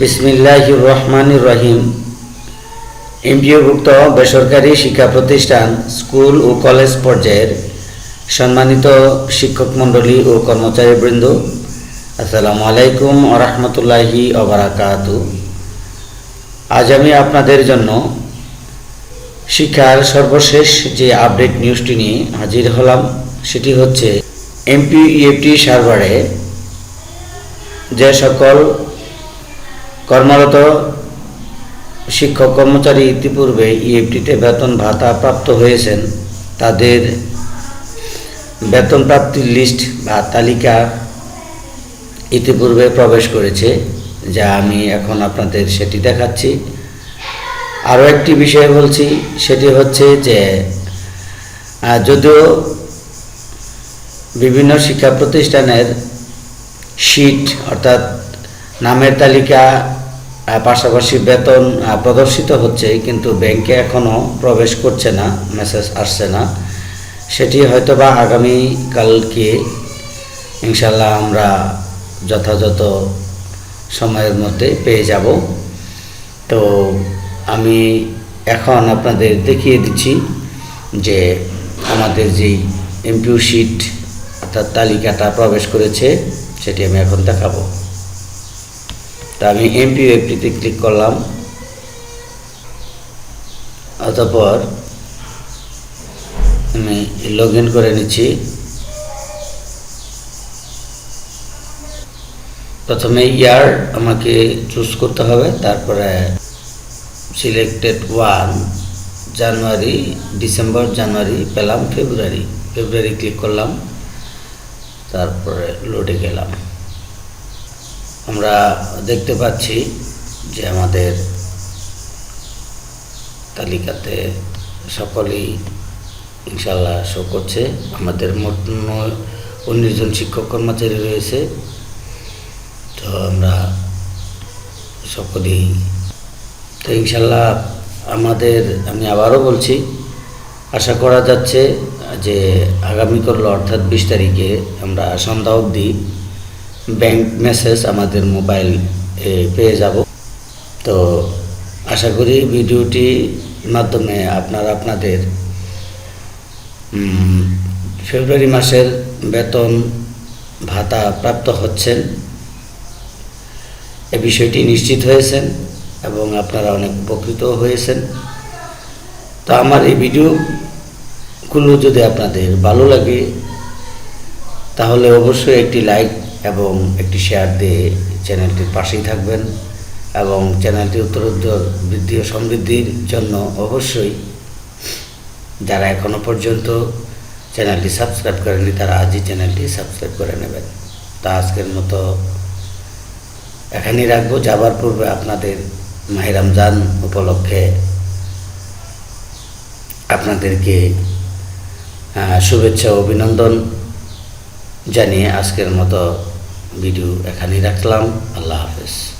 বিসমিল্লাহ রহমান রহিম। এমপিওভুক্ত বেসরকারি শিক্ষা প্রতিষ্ঠান, স্কুল ও কলেজ পর্যায়ের সম্মানিত শিক্ষক মণ্ডলী ও কর্মচারীবৃন্দ, আসসালামু আলাইকুম আরহামতুল্লাহি অবরাকাতু আজ আমি আপনাদের জন্য শিক্ষার সর্বশেষ যে আপডেট নিউজটি নিয়ে হাজির হলাম, সেটি হচ্ছে এমপি ইএফটি সার্ভারে যে সকল কর্মরত শিক্ষক কর্মচারী ইতিপূর্বে ইএফটিতে বেতন ভাতা প্রাপ্ত হয়েছেন। তাদের বেতন প্রাপ্তির লিস্ট বা তালিকা ইতিপূর্বে প্রবেশ করেছে, যা আমি এখন আপনাদের সেটি দেখাচ্ছি। আরও একটি বিষয় বলছি, সেটি হচ্ছে যে যদিও বিভিন্ন শিক্ষা প্রতিষ্ঠানের শীট, অর্থাৎ নামের তালিকা পাশাপাশি বেতন প্রদর্শিত হচ্ছে, কিন্তু ব্যাংকে এখনও প্রবেশ করছে না মেসেজ আসছে না। সেটি হয়তো বা আগামীকালকে ইনশাল্লাহ আমরা যথাযথ সময়ের মধ্যে পেয়ে যাব। তো আমি এখন আপনাদের দেখিয়ে দিচ্ছি যে আমাদের যেই এমপিউ শিট অর্থাৎ তালিকাটা প্রবেশ করেছে, সেটি আমি এখন দেখাবো। তা আমি এমপিউ অ্যাপটিতে ক্লিক করলাম। অতঃপর আমি লগ ইন করে নিচ্ছি। প্রথমে ইয়ার আমাকে চুজ করতে হবে, তারপরে selected one January December January পেলাম ফেব্রুয়ারি ফেব্রুয়ারি ক্লিক করলাম, তারপরে লোডে গেলাম। আমরা দেখতে পাচ্ছি যে আমাদের তালিকাতে সকলেই ইনশাল্লাহ শো করছে। আমাদের মোট উনিশ জন শিক্ষক কর্মচারী রয়েছে। তো আমরা সকলেই তো ইনশাল্লাহ আমাদের, আমি আবারও বলছি, আশা করা যাচ্ছে যে আগামীকাল অর্থাৎ বিশ তারিখে আমরা সন্ধ্যা অবধি ব্যাংক মেসেজ আমাদের মোবাইল পেয়ে যাব। তো আশা করি ভিডিওটির মাধ্যমে আপনারা আপনাদের ফেব্রুয়ারি মাসের বেতন ভাতা প্রাপ্ত হচ্ছেন। এ বিষয়টি নিশ্চিত হয়েছেন এবং আপনারা অনেক উপকৃত হয়েছেন। তো আমার এই ভিডিওগুলো যদি আপনাদের ভালো লাগে, তাহলে অবশ্যই একটি লাইক এবং একটি শেয়ার দিয়ে চ্যানেলটির পাশেই থাকবেন এবং চ্যানেলটি উত্তরোত্তর বৃদ্ধি ও সমৃদ্ধির জন্য অবশ্যই যারা এখনও পর্যন্ত চ্যানেলটি সাবস্ক্রাইব করেনি তারা আজই চ্যানেলটি সাবস্ক্রাইব করে নেবেন। তা আজকের মতো এখানেই রাখব। যাবার পূর্বে আপনাদের মাহে রমজান উপলক্ষে আপনাদেরকে শুভেচ্ছা অভিনন্দন জানিয়ে আজকের মতো ভিডিও এখানেই রাখলাম। আল্লাহ হাফেজ।